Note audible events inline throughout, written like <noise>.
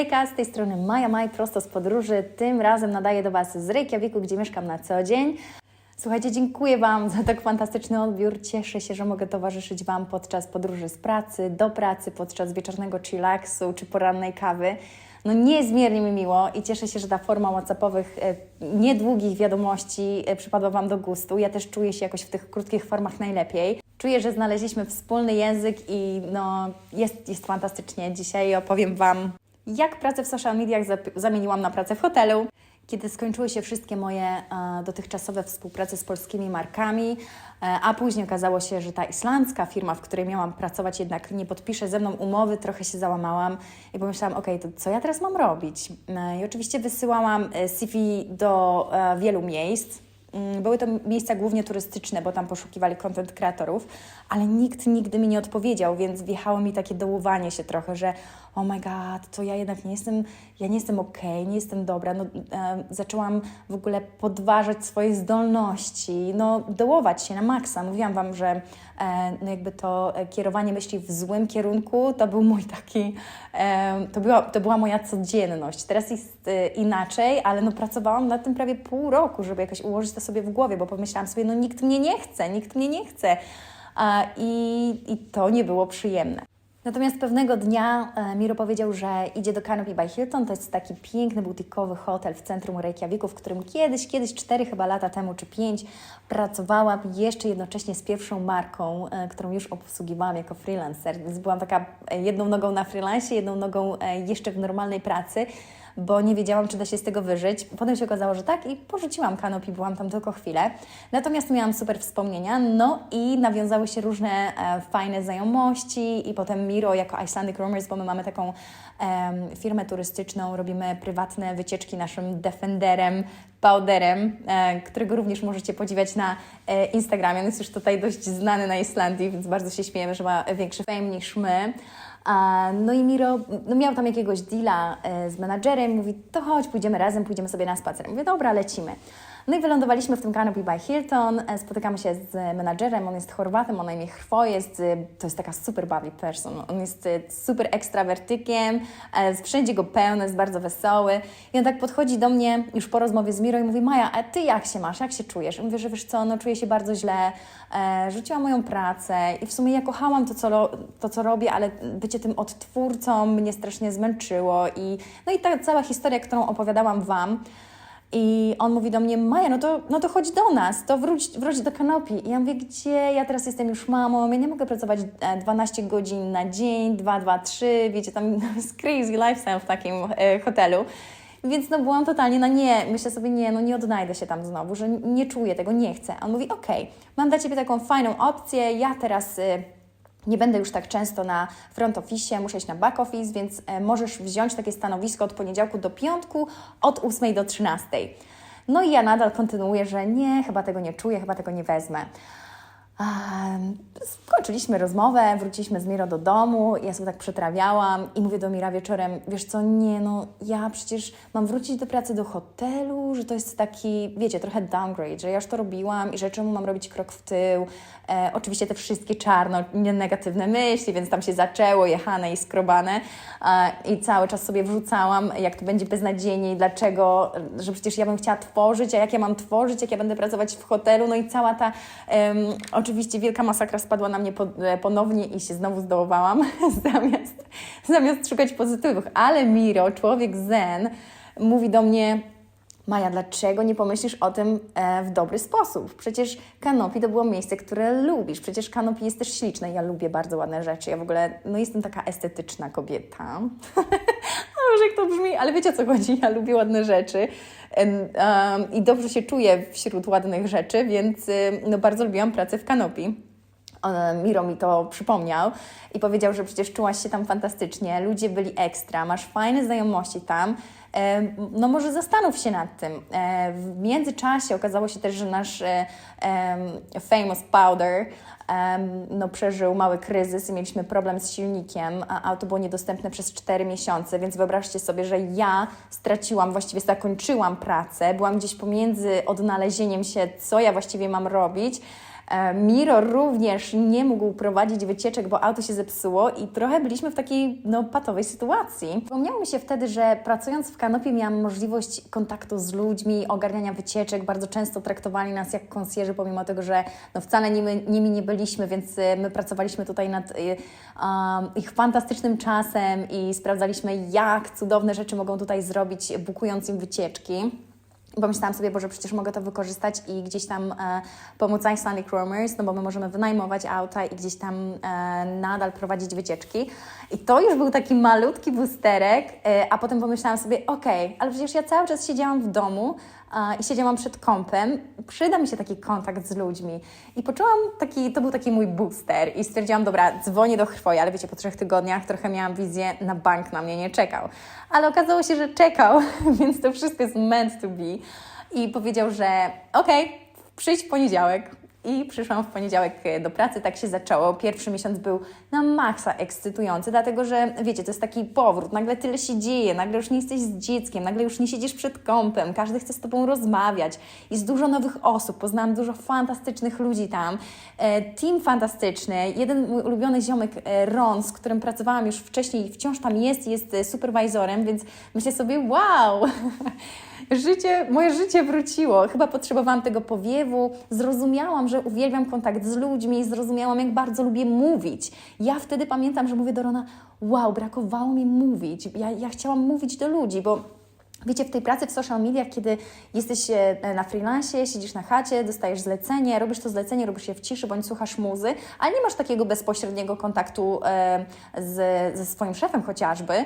Hejka, z tej strony Maja Maj, prosto z podróży. Tym razem nadaję do Was z Reykjaviku, gdzie mieszkam na co dzień. Słuchajcie, dziękuję Wam za tak fantastyczny odbiór. Cieszę się, że mogę towarzyszyć Wam podczas podróży z pracy, do pracy, podczas wieczornego chillaksu czy porannej kawy. No niezmiernie mi miło i cieszę się, że ta forma WhatsAppowych, e, niedługich wiadomości e, przypadła Wam do gustu. Ja też czuję się jakoś w tych krótkich formach najlepiej. Czuję, że znaleźliśmy wspólny język i no, jest, jest fantastycznie. Dzisiaj opowiem Wam, jak pracę w social mediach zamieniłam na pracę w hotelu. Kiedy skończyły się wszystkie moje e, dotychczasowe współprace z polskimi markami, e, a później okazało się, że ta islandzka firma, w której miałam pracować, jednak nie podpisze ze mną umowy, trochę się załamałam i pomyślałam, ok, to co ja teraz mam robić? E, I oczywiście wysyłałam e, CV do e, wielu miejsc. Mm, Były to miejsca głównie turystyczne, bo tam poszukiwali content kreatorów, ale nikt nigdy mi nie odpowiedział, więc wjechało mi takie dołowanie się trochę, że oh my god, to ja jednak nie jestem, ja nie jestem okej, nie jestem dobra. No, e, zaczęłam w ogóle podważać swoje zdolności, no dołować się na maksa. Mówiłam Wam, że no jakby to e, kierowanie myśli w złym kierunku to był mój taki, e, to, była, to była moja codzienność. Teraz jest e, inaczej, ale no pracowałam nad tym prawie pół roku, żeby jakoś ułożyć to sobie w głowie, bo pomyślałam sobie, no nikt mnie nie chce, nikt mnie nie chce. I, I to nie było przyjemne. Natomiast pewnego dnia e, Miro powiedział, że idzie do Canopy by Hilton. To jest taki piękny, butikowy hotel w centrum Reykjaviku, w którym kiedyś, kiedyś, cztery chyba lata temu, czy pięć, pracowałam jeszcze jednocześnie z pierwszą marką, e, którą już obsługiwałam jako freelancer. Więc byłam taka e, jedną nogą na freelancie, jedną nogą jeszcze w normalnej pracy bo nie wiedziałam, czy da się z tego wyżyć. Potem się okazało, że tak i porzuciłam kanop i byłam tam tylko chwilę. Natomiast miałam super wspomnienia, no i nawiązały się różne e, fajne znajomości i potem Miro jako Icelandic Roamers, bo my mamy taką em, firmę turystyczną, robimy prywatne wycieczki naszym Defenderem, Powderem, e, którego również możecie podziwiać na e, Instagramie. On jest już tutaj dość znany na Islandii, więc bardzo się śmiejemy, że ma większy fame niż my. No i Miro no miał tam jakiegoś deala e, z menadżerem, mówi, to chodź, pójdziemy razem, pójdziemy sobie na spacer. Mówię, dobra, lecimy. No i wylądowaliśmy w tym Canopy by Hilton, e, spotykamy się z menadżerem, on jest Chorwatem, on na imię Hrwo, jest, e, to jest taka super bawi person, on jest e, super ekstrawertykiem, wszędzie go pełno, jest bardzo wesoły. I on tak podchodzi do mnie już po rozmowie z Miro i mówi, Maja, a Ty jak się masz, jak się czujesz? I mówię, że wiesz co, no czuję się bardzo źle, rzuciłam moją pracę i w sumie ja kochałam to, co, to, co robię, ale bycie tym odtwórcą mnie strasznie zmęczyło i no i ta cała historia, którą opowiadałam Wam, i on mówi do mnie, Maja, no to, no to chodź do nas, to wróć, wróć do kanopi. I ja mówię, gdzie? Ja teraz jestem już mamą, ja nie mogę pracować e, 12 godzin na dzień, 2, 2, 3, wiecie, tam <laughs> jest crazy lifestyle w takim e, hotelu. Więc no byłam totalnie na nie. Myślę sobie, nie, no nie odnajdę się tam znowu, że nie czuję tego, nie chcę. On mówi, okej, mam dla Ciebie taką fajną opcję, ja teraz... Y, nie będę już tak często na front office, muszę iść na back office, więc e, możesz wziąć takie stanowisko od poniedziałku do piątku, od 8 do 13. No i ja nadal kontynuuję, że nie, chyba tego nie czuję, chyba tego nie wezmę. Skończyliśmy rozmowę, wróciliśmy z Miro do domu, ja sobie tak przetrawiałam i mówię do Mira wieczorem, wiesz co, nie no, ja przecież mam wrócić do pracy do hotelu, że to jest taki, wiecie, trochę downgrade, że ja już to robiłam i że czemu mam robić krok w tył. E, oczywiście te wszystkie czarno, negatywne myśli, więc tam się zaczęło, jechane i skrobane e, i cały czas sobie wrzucałam, jak to będzie beznadziejnie i dlaczego, że przecież ja bym chciała tworzyć, a jak ja mam tworzyć, jak ja będę pracować w hotelu, no i cała ta, oczywiście wielka masakra spadła na mnie e, ponownie i się znowu zdołowałam, <laughs> zamiast, zamiast szukać pozytywów, ale Miro, człowiek zen, mówi do mnie, Maja, dlaczego nie pomyślisz o tym e, w dobry sposób? Przecież Kanopi to było miejsce, które lubisz. Przecież Kanopi jest też śliczne. Ja lubię bardzo ładne rzeczy. Ja w ogóle, no jestem taka estetyczna kobieta. <laughs> Może jak to brzmi, ale wiecie o co chodzi. Ja lubię ładne rzeczy i dobrze się czuję wśród ładnych rzeczy, więc no, bardzo lubiłam pracę w Kanopi. On- Miro mi to przypomniał i powiedział, że przecież czułaś się tam fantastycznie, ludzie byli ekstra, masz fajne znajomości tam. E, No może zastanów się nad tym. E, W międzyczasie okazało się też, że nasz e, famous powder no, przeżył mały kryzys i mieliśmy problem z silnikiem, a auto było niedostępne przez 4 miesiące, więc wyobraźcie sobie, że ja straciłam, właściwie zakończyłam pracę, byłam gdzieś pomiędzy odnalezieniem się, co ja właściwie mam robić, Miro również nie mógł prowadzić wycieczek, bo auto się zepsuło i trochę byliśmy w takiej no, patowej sytuacji. Przypomniało mi się wtedy, że pracując w kanopie miałam możliwość kontaktu z ludźmi, ogarniania wycieczek. Bardzo często traktowali nas jak konsjerzy, pomimo tego, że no, wcale nimi, nimi nie byliśmy, więc y, my pracowaliśmy tutaj nad y, um, ich fantastycznym czasem i sprawdzaliśmy, jak cudowne rzeczy mogą tutaj zrobić, bukując im wycieczki. Bo myślałam sobie, Boże, przecież mogę to wykorzystać i gdzieś tam e, pomóc Icelandic Roamers, no bo my możemy wynajmować auta i gdzieś tam e, nadal prowadzić wycieczki. I to już był taki malutki boosterek, e, a potem pomyślałam sobie, okej, ale przecież ja cały czas siedziałam w domu i siedziałam przed kąpem, przyda mi się taki kontakt z ludźmi. I poczułam taki, to był taki mój booster i stwierdziłam, dobra, dzwonię do Chrwoja, ale wiecie, po trzech tygodniach trochę miałam wizję, na bank na mnie nie czekał. Ale okazało się, że czekał, <laughs> więc to wszystko jest meant to be. I powiedział, że okej, przyjdź w poniedziałek. I przyszłam w poniedziałek e, do pracy, tak się zaczęło. Pierwszy miesiąc był na maksa ekscytujący, dlatego że wiecie, to jest taki powrót, nagle tyle się dzieje, nagle już nie jesteś z dzieckiem, nagle już nie siedzisz przed kąpem, każdy chce z Tobą rozmawiać. Jest dużo nowych osób, poznałam dużo fantastycznych ludzi tam. E, Team fantastyczny, jeden mój ulubiony ziomek e, Ron, z którym pracowałam już wcześniej, wciąż tam jest, jest superwajzorem, więc myślę sobie, wow! <laughs> życie, moje życie wróciło. Chyba potrzebowałam tego powiewu. Zrozumiałam, że uwielbiam kontakt z ludźmi, zrozumiałam, jak bardzo lubię mówić. Ja wtedy pamiętam, że mówię do Rona, wow, brakowało mi mówić. Ja, ja chciałam mówić do ludzi, bo Wiecie, w tej pracy w social mediach, kiedy jesteś e, na freelancie, siedzisz na chacie, dostajesz zlecenie, robisz to zlecenie, robisz je w ciszy bądź słuchasz muzy, ale nie masz takiego bezpośredniego kontaktu e, z, ze swoim szefem chociażby.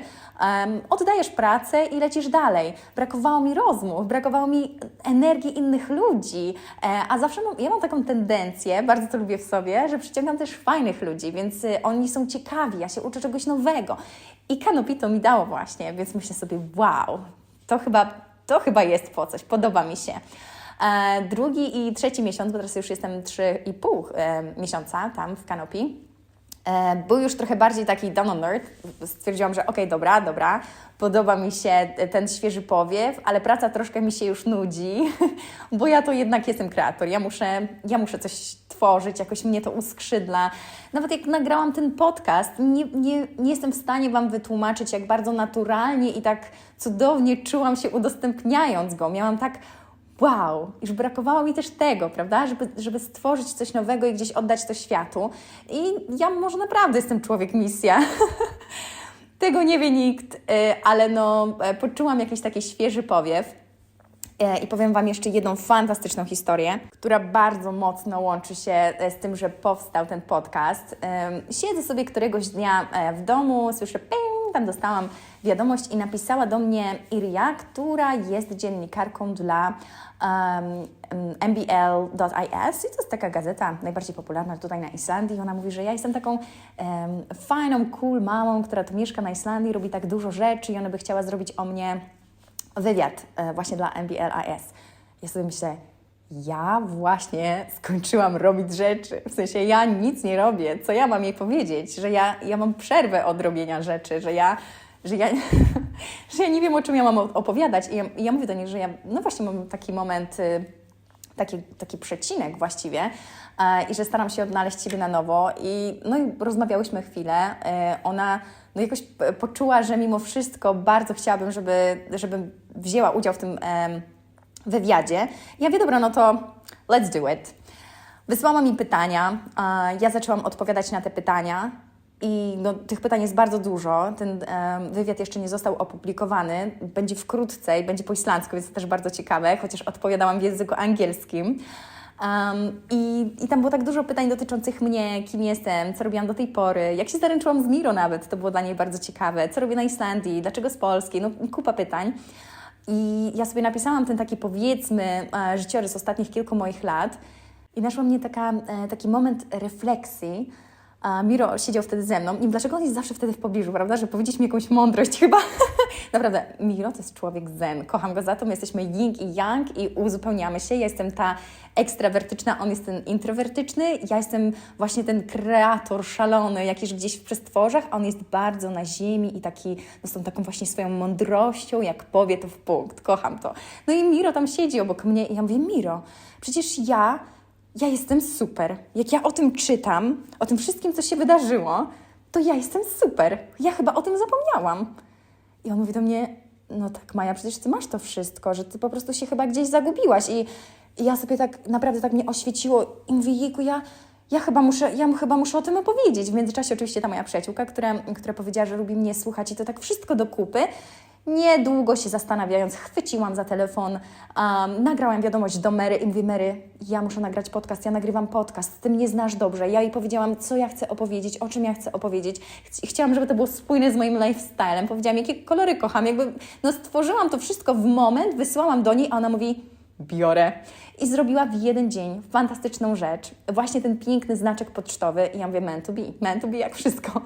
Oddajesz pracę i lecisz dalej. Brakowało mi rozmów, brakowało mi energii innych ludzi, e, a zawsze mam, ja mam taką tendencję, bardzo to lubię w sobie, że przyciągam też fajnych ludzi, więc e, oni są ciekawi, ja się uczę czegoś nowego. I Kanopi to mi dało właśnie, więc myślę sobie, wow, to chyba, to chyba jest po coś, podoba mi się. E, drugi i trzeci miesiąc, bo teraz już jestem 3,5 e, miesiąca tam w Kanopi, e, był już trochę bardziej taki down on earth. Stwierdziłam, że okej, dobra, dobra, podoba mi się ten świeży powiew, ale praca troszkę mi się już nudzi, <laughs> bo ja to jednak jestem kreator. Ja muszę, ja muszę coś tworzyć, jakoś mnie to uskrzydla. Nawet jak nagrałam ten podcast, nie, nie, nie jestem w stanie Wam wytłumaczyć, jak bardzo naturalnie i tak cudownie czułam się udostępniając go. Miałam tak wow, już brakowało mi też tego, prawda, żeby, żeby stworzyć coś nowego i gdzieś oddać to światu. I ja może naprawdę jestem człowiek misja. <laughs> tego nie wie nikt, y, ale no, e, poczułam jakiś taki świeży powiew. E, I powiem Wam jeszcze jedną fantastyczną historię, która bardzo mocno łączy się e, z tym, że powstał ten podcast. Siedzę sobie któregoś dnia e, w domu, słyszę ping, tam dostałam wiadomość i napisała do mnie Iria, która jest dziennikarką dla um, mbl.is i to jest taka gazeta najbardziej popularna tutaj na Islandii. Ona mówi, że ja jestem taką em, fajną, cool mamą, która tu mieszka na Islandii, robi tak dużo rzeczy i ona by chciała zrobić o mnie wywiad e, właśnie dla MBLIS. Ja sobie myślę, ja właśnie skończyłam robić rzeczy. W sensie ja nic nie robię. Co ja mam jej powiedzieć? Że ja, ja mam przerwę od robienia rzeczy, że ja, że ja, <laughs> że ja nie wiem, o czym ja mam opowiadać. I ja, ja mówię do niej, że ja, no właśnie mam taki moment, y, taki, taki przecinek właściwie e, i że staram się odnaleźć siebie na nowo. I, no i rozmawiałyśmy chwilę. E, ona no jakoś poczuła, że mimo wszystko bardzo chciałabym, żeby, żebym wzięła udział w tym wywiadzie. Ja mówię, dobra, no to let's do it. Wysłała mi pytania, ja zaczęłam odpowiadać na te pytania. I no, tych pytań jest bardzo dużo. Ten wywiad jeszcze nie został opublikowany. Będzie wkrótce i będzie po islandzku, więc to też bardzo ciekawe, chociaż odpowiadałam w języku angielskim. Um, i, I tam było tak dużo pytań dotyczących mnie, kim jestem, co robiłam do tej pory, jak się zaręczyłam z Miro nawet, to było dla niej bardzo ciekawe, co robię na Islandii, dlaczego z Polski, no kupa pytań. I ja sobie napisałam ten taki powiedzmy e, życiorys ostatnich kilku moich lat i naszła mnie taka, e, taki moment refleksji. A Miro siedział wtedy ze mną i dlaczego on jest zawsze wtedy w pobliżu, prawda? Żeby powiedzieć mi jakąś mądrość chyba. <laughs> Naprawdę, Miro to jest człowiek zen. Kocham go za to. My jesteśmy yin i yang i uzupełniamy się. Ja jestem ta ekstrawertyczna, on jest ten introwertyczny. Ja jestem właśnie ten kreator szalony, jakiś gdzieś w przestworzach, a on jest bardzo na ziemi i taki, no z tą taką właśnie swoją mądrością, jak powie to w punkt. Kocham to. No i Miro tam siedzi obok mnie i ja mówię, Miro, przecież ja ja jestem super. Jak ja o tym czytam, o tym wszystkim, co się wydarzyło, to ja jestem super. Ja chyba o tym zapomniałam. I on mówi do mnie, no tak Maja, przecież ty masz to wszystko, że ty po prostu się chyba gdzieś zagubiłaś. I, i ja sobie tak, naprawdę tak mnie oświeciło i mówię, jejku, ja, ja, chyba muszę, ja chyba muszę o tym opowiedzieć. W międzyczasie oczywiście ta moja przyjaciółka, która, która powiedziała, że lubi mnie słuchać i to tak wszystko do kupy. Niedługo się zastanawiając, chwyciłam za telefon, um, nagrałam wiadomość do Mary i mówię, Mary, ja muszę nagrać podcast, ja nagrywam podcast, ty mnie znasz dobrze. Ja jej powiedziałam, co ja chcę opowiedzieć, o czym ja chcę opowiedzieć. Chci- Chciałam, żeby to było spójne z moim lifestylem. Powiedziałam, jakie kolory kocham. Jakby, no stworzyłam to wszystko w moment, wysłałam do niej, a ona mówi, biorę. I zrobiła w jeden dzień fantastyczną rzecz. Właśnie ten piękny znaczek pocztowy. I ja mówię, meant to be, meant to be jak wszystko.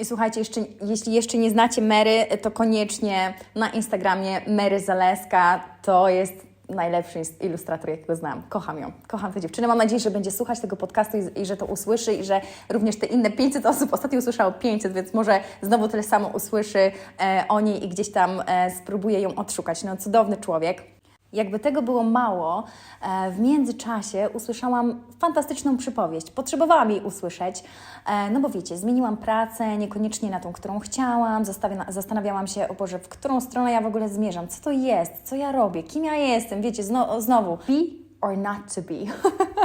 I słuchajcie, jeszcze, jeśli jeszcze nie znacie Mary, to koniecznie na Instagramie Mary Zaleska to jest najlepszy ilustrator, jakiego znam. Kocham ją, kocham tę dziewczynę. Mam nadzieję, że będzie słuchać tego podcastu i, i że to usłyszy i że również te inne 500 osób, ostatnio usłyszało 500, więc może znowu tyle samo usłyszy e, o niej i gdzieś tam e, spróbuje ją odszukać. No cudowny człowiek. Jakby tego było mało, e, w międzyczasie usłyszałam fantastyczną przypowieść. Potrzebowałam jej usłyszeć, e, no bo wiecie, zmieniłam pracę, niekoniecznie na tą, którą chciałam, zastanawiałam się, o Boże, w którą stronę ja w ogóle zmierzam, co to jest, co ja robię, kim ja jestem, wiecie, zno, znowu, be or not to be.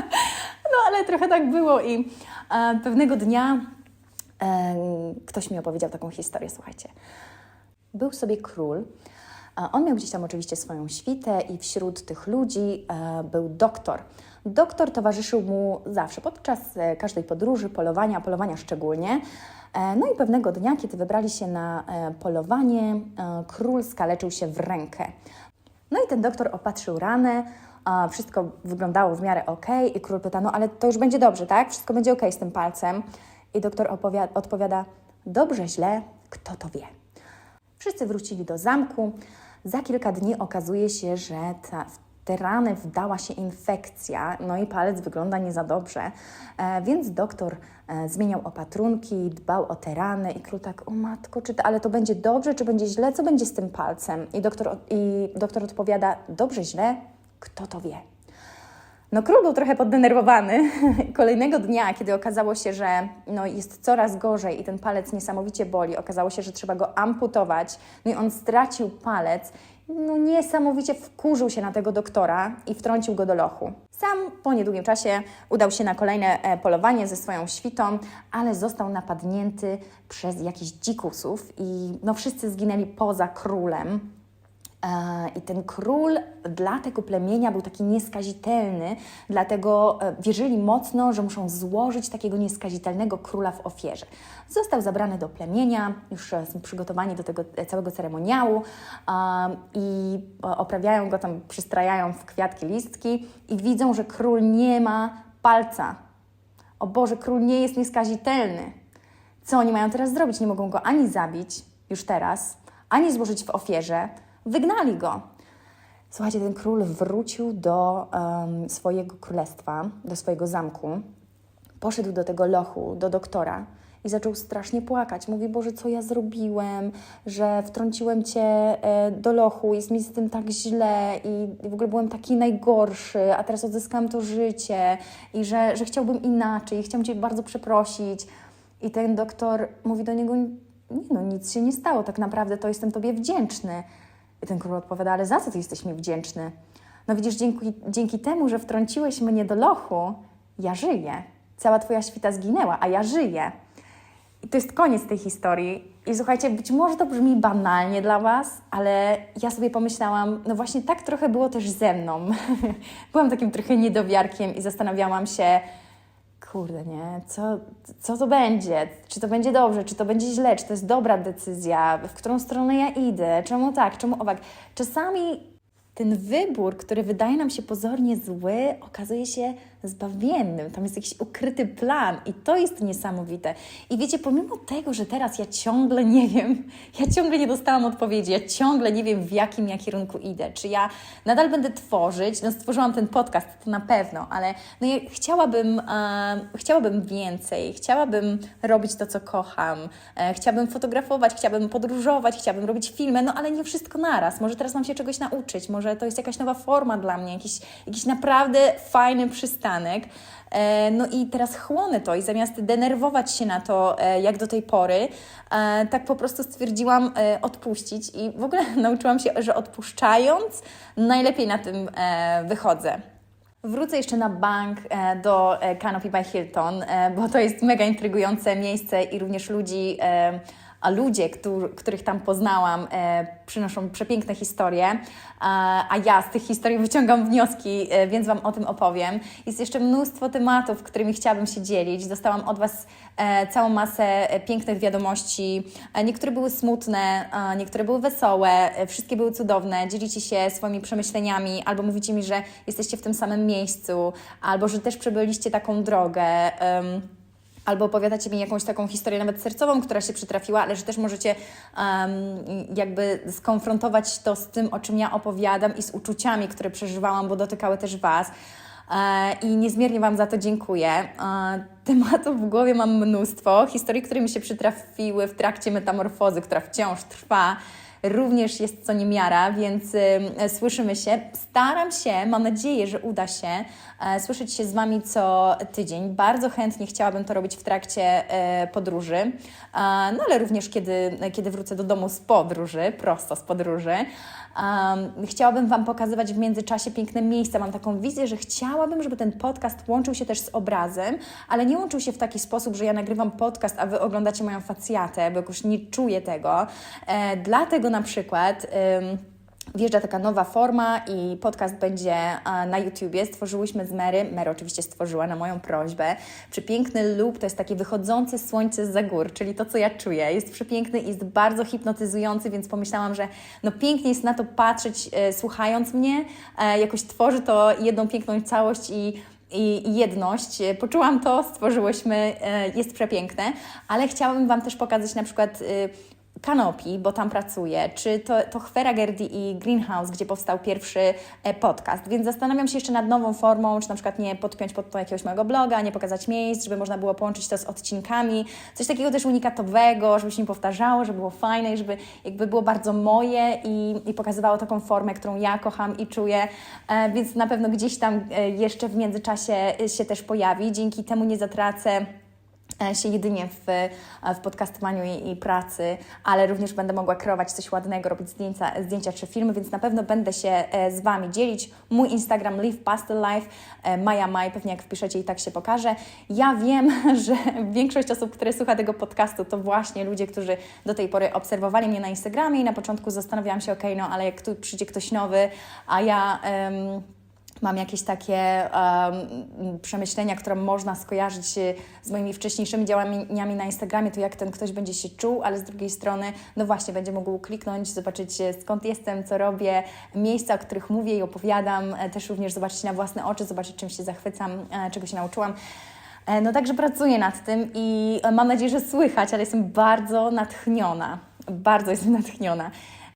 <laughs> no ale trochę tak było i e, pewnego dnia ktoś mi opowiedział taką historię, słuchajcie. Był sobie król. On miał gdzieś tam oczywiście swoją świtę i wśród tych ludzi e, był doktor. Doktor towarzyszył mu zawsze podczas e, każdej podróży, polowania, polowania szczególnie. E, No i pewnego dnia, kiedy wybrali się na polowanie, król skaleczył się w rękę. No i ten doktor opatrzył ranę, wszystko wyglądało w miarę ok i król pyta, no ale to już będzie dobrze, tak? Wszystko będzie ok z tym palcem. I doktor odpowiada, dobrze, źle, kto to wie. Wszyscy wrócili do zamku. Za kilka dni okazuje się, że ta, te rany wdała się infekcja, no i palec wygląda nie za dobrze, e, więc doktor e, zmieniał opatrunki, dbał o te rany i król tak, o matko, czy to, ale to będzie dobrze, czy będzie źle, co będzie z tym palcem? I doktor, i doktor odpowiada, dobrze, źle, kto to wie? No król był trochę poddenerwowany. <laughs> Kolejnego dnia, kiedy okazało się, że no, jest coraz gorzej i ten palec niesamowicie boli, okazało się, że trzeba go amputować, no i on stracił palec, no niesamowicie wkurzył się na tego doktora i wtrącił go do lochu. Sam po niedługim czasie udał się na kolejne e, polowanie ze swoją świtą, ale został napadnięty przez jakichś dzikusów i no, wszyscy zginęli poza królem. E, I ten król dla tego plemienia był taki nieskazitelny, dlatego e, wierzyli mocno, że muszą złożyć takiego nieskazitelnego króla w ofierze. Został zabrany do plemienia, już e, są przygotowani do tego całego ceremoniału i oprawiają go tam, przystrajają w kwiatki, listki i widzą, że król nie ma palca. O Boże, król nie jest nieskazitelny. Co oni mają teraz zrobić? Nie mogą go ani zabić już teraz, ani złożyć w ofierze. Wygnali go. Słuchajcie, ten król wrócił do em, swojego królestwa, do swojego zamku. Poszedł do tego lochu, do doktora i zaczął strasznie płakać. Mówi, Boże, co ja zrobiłem, że wtrąciłem Cię e, do lochu, jest mi z tym tak źle i w ogóle byłem taki najgorszy, a teraz odzyskałem to życie i że, że chciałbym inaczej, chciałbym Cię bardzo przeprosić. I ten doktor mówi do niego, nie no, nic się nie stało, tak naprawdę to jestem Tobie wdzięczny. I ten król odpowiada, ale za co Ty jesteś mi wdzięczny? No widzisz, dzięki, dzięki temu, że wtrąciłeś mnie do lochu, ja żyję. Cała Twoja świta zginęła, a ja żyję. I to jest koniec tej historii. I słuchajcie, być może to brzmi banalnie dla Was, ale ja sobie pomyślałam, no właśnie tak trochę było też ze mną. <laughs> Byłam takim trochę niedowiarkiem i zastanawiałam się, kurde, nie, co, co to będzie? Czy to będzie dobrze, czy to będzie źle, czy to jest dobra decyzja, w którą stronę ja idę, czemu tak, czemu owak. Czasami ten wybór, który wydaje nam się pozornie zły, okazuje się zbawiennym. Tam jest jakiś ukryty plan i to jest niesamowite. I wiecie, pomimo tego, że teraz ja ciągle nie wiem, <laughs> ja ciągle nie dostałam odpowiedzi, ja ciągle nie wiem, w jakim ja kierunku idę. Czy ja nadal będę tworzyć, no stworzyłam ten podcast, to na pewno, ale no ja chciałabym, e, chciałabym więcej, chciałabym robić to, co kocham, e, chciałabym fotografować, chciałabym podróżować, chciałabym robić filmy, no ale nie wszystko naraz. Może teraz mam się czegoś nauczyć, może to jest jakaś nowa forma dla mnie, jakiś, jakiś naprawdę fajny przystanek. E, No i teraz chłonę to i zamiast denerwować się na to, e, jak do tej pory, e, tak po prostu stwierdziłam odpuścić i w ogóle <laughs> nauczyłam się, że odpuszczając najlepiej na tym wychodzę. Wrócę jeszcze na bank do Canopy by Hilton, bo to jest mega intrygujące miejsce i również ludzi, a ludzie, któr, których tam poznałam, e, przynoszą przepiękne historie, a, a ja z tych historii wyciągam wnioski, e, więc Wam o tym opowiem. Jest jeszcze mnóstwo tematów, którymi chciałabym się dzielić. Dostałam od Was e, całą masę e, pięknych wiadomości. E, Niektóre były smutne, niektóre były wesołe, e, wszystkie były cudowne. Dzielicie się swoimi przemyśleniami, albo mówicie mi, że jesteście w tym samym miejscu, albo że też przebyliście taką drogę. Albo opowiadacie mi jakąś taką historię nawet sercową, która się przytrafiła, ale że też możecie em, jakby skonfrontować to z tym, o czym ja opowiadam i z uczuciami, które przeżywałam, bo dotykały też Was. E, I niezmiernie Wam za to dziękuję. E, Tematów w głowie mam mnóstwo, historii, które mi się przytrafiły w trakcie metamorfozy, która wciąż trwa również jest co niemiara, więc słyszymy się. Staram się, mam nadzieję, że uda się e, słyszeć się z Wami co tydzień. Bardzo chętnie chciałabym to robić w trakcie e, podróży, e, no ale również kiedy, kiedy wrócę do domu z podróży, prosto z podróży. Um, chciałabym Wam pokazywać w międzyczasie piękne miejsca. Mam taką wizję, że chciałabym, żeby ten podcast łączył się też z obrazem, ale nie łączył się w taki sposób, że ja nagrywam podcast, a Wy oglądacie moją facjatę, bo jakoś nie czuję tego. E, dlatego na przykład. Wjeżdża taka nowa forma i podcast będzie na YouTubie. Stworzyłyśmy z Mary, Mary oczywiście stworzyła na moją prośbę, przepiękny lub to jest takie wychodzące słońce z gór, czyli to, co ja czuję. Jest przepiękny i jest bardzo hipnotyzujący, więc pomyślałam, że no pięknie jest na to patrzeć, e, słuchając mnie. E, jakoś tworzy to jedną piękną całość i i jedność. E, Poczułam to, stworzyłyśmy, jest przepiękne, ale chciałabym Wam też pokazać na przykład Kanopi, bo tam pracuję, czy to, to Chwera Gerdi i Greenhouse, gdzie powstał pierwszy e, podcast. Więc zastanawiam się jeszcze nad nową formą, czy na przykład nie podpiąć pod to jakiegoś mojego bloga, nie pokazać miejsc, żeby można było połączyć to z odcinkami. Coś takiego też unikatowego, żeby się nie powtarzało, żeby było fajne i żeby jakby było bardzo moje i, i pokazywało taką formę, którą ja kocham i czuję. E, więc na pewno gdzieś tam e, jeszcze w międzyczasie się też pojawi. Dzięki temu nie zatracę się jedynie w, e, w podcastowaniu i, i pracy, ale również będę mogła kreować coś ładnego, robić zdjęcia, zdjęcia czy filmy, więc na pewno będę się e, z Wami dzielić. Mój Instagram Live Pastel Life, e, Maja Maj, pewnie jak wpiszecie i tak się pokaże. Ja wiem, <laughs> że większość osób, które słucha tego podcastu, to właśnie ludzie, którzy do tej pory obserwowali mnie na Instagramie i na początku zastanawiałam się, okej, no ale jak tu przyjdzie ktoś nowy, a ja... em, mam jakieś takie em, przemyślenia, które można skojarzyć e, z moimi wcześniejszymi działaniami na Instagramie, to jak ten ktoś będzie się czuł, ale z drugiej strony, no właśnie, będzie mógł kliknąć, zobaczyć e, skąd jestem, co robię, miejsca, o których mówię i opowiadam, e, też również zobaczyć na własne oczy, zobaczyć czym się zachwycam, czego się nauczyłam. No także pracuję nad tym i mam nadzieję, że słychać, ale jestem bardzo natchniona. Bardzo jestem <laughs> natchniona.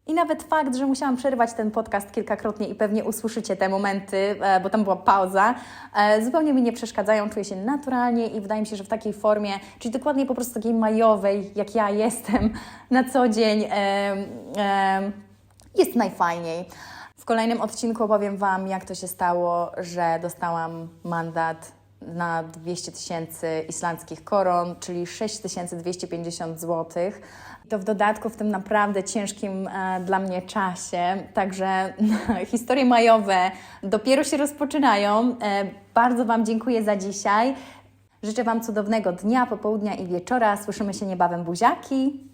I nawet fakt, że musiałam przerwać ten podcast kilkakrotnie i pewnie usłyszycie te momenty, e, bo tam była pauza, e, zupełnie mi nie przeszkadzają, czuję się naturalnie i wydaje mi się, że w takiej formie, czyli dokładnie po prostu takiej majowej, jak ja jestem <laughs> na co dzień, jest najfajniej. W kolejnym odcinku opowiem Wam, jak to się stało, że dostałam mandat na 200 tysięcy islandzkich koron, czyli 6250 zł. To w dodatku w tym naprawdę ciężkim e, dla mnie czasie. Także <laughs> historie majowe dopiero się rozpoczynają. E, bardzo Wam dziękuję za dzisiaj. Życzę Wam cudownego dnia, popołudnia i wieczora. Słyszymy się niebawem buziaki.